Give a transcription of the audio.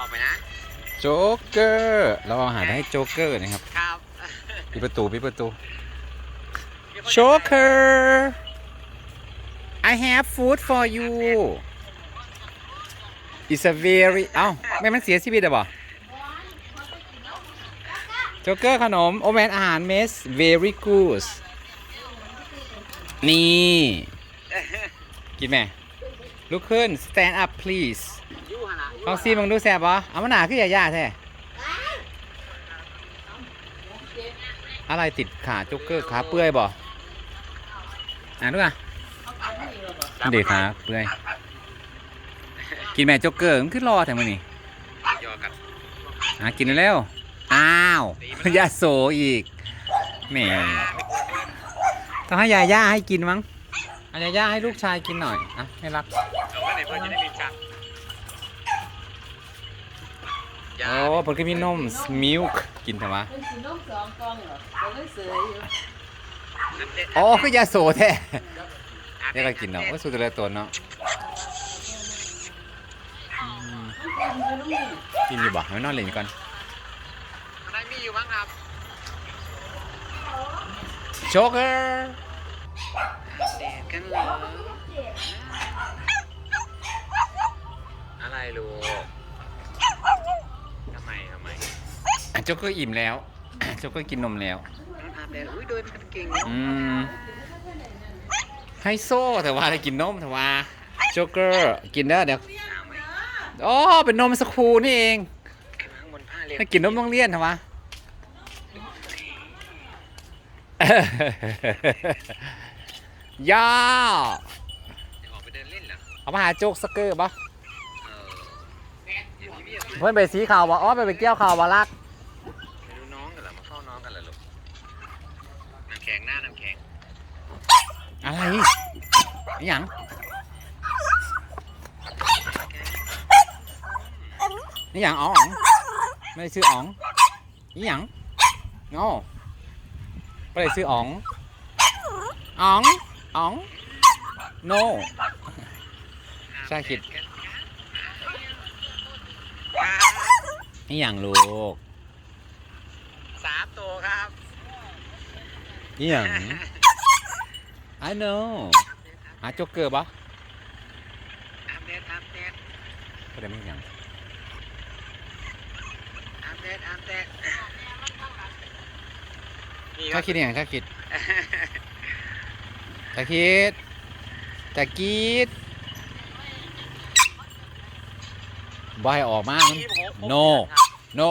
ออกไปนะโจ๊กเกอร์เราเอาอาหารให้โจ๊กเกอร์นะครับครับปิดประตูปิดประตูโจ๊กเกอร์ I have food for you It's a very เอ้าแม่มันเสียชีวิตอะบ่โจ๊กเกอร์ขนม โอแมนอาหารเมส very good นี่ กินไหมลุกขึ้น stand up please ยูฮะนะลองซีมึงดูแสบปะเอามาหนาขึ้นใหญ่ๆแท้อะไรติดขาโจ๊กเกอร์ขาเปื่อยบ่อ่านดูอะเด็กขาเปื่อย กินแม่โจ๊กเกอร์มันขึ้นรอแถมมันนี่ยอกันอะกินเร็วๆอ้าว ยาโซอีกแหมต้องให้ยาย่าให้กินมั้งเอายาย่าให้ลูกชายกินหน่อย อะไม่รักเอาไว้ในเพื่อนจะได้ลิ้ อ้เพิ่นก็มีนมมิลค์กินเถอะวะเป็นสีน้องสองกองเหรอเราไม่เสยอยู่น้ำเด็ดอ๋อคือยาโซแท้เดี๋ยวก็กินเนาะว่าสุดเลยตัวเนาะอืมมันเป็นอยู่ลูกนี่กินอยู่บ่ไม่นอนเล่นก่อนอะไรมีอยู่บ้างครับโชกเกอร์เด็ดกันเหรอ โจ๊กเกอร์อิ่มแล้วโจ๊กเกอร์กินนมแล้วน้องอาบแดดอุ้ยเดินกันเก่งเนาะอืมไฮโซแต่ว่าได้กินนมแต่ว่าโจ๊กเกอร์กินได้เดี๋ยวอ้าวไหมอ๋อเป็นนมสคูลนี่เองข้างบนผ้าเรียนถ้ากินนมต้องเลี่ยนแต่ว่า ย่าเดี๋ยวออกไปเดินเล่นเหรอเอามาหาโจ๊กสกเกอร์ปะเออเดี๋ยวพี่เบียร์มาเพื่อนไปสีข่าวบ่อ๋อไปไปเกี่ยวข่าวบ่รัก ไปดูน้องกันเหรอมาเฝ้าน้องกันเหรอลูก น้ำแข็งหน้าน้ำแข็งอะไรอหย่างนี่อย่างอ๋องไม่ได้ซื้ออ๋องนี่อย่างโง่ไม่ได้ซื้ออ๋องอ๋องอ๋อง no ใช่คิดนี่อย่างลูก สามตัวครับ นี่อย่าง I know หาโจ๊กเกอร์ปะอัปเดตอัปเดตก็ได้ไม่อย่างอัปเดตอัปเดตนี่คถ้ารับคิดอย่างถ้าคิดถ้าคิดถ้าคิดบายออกมามันยี่สิบหก no no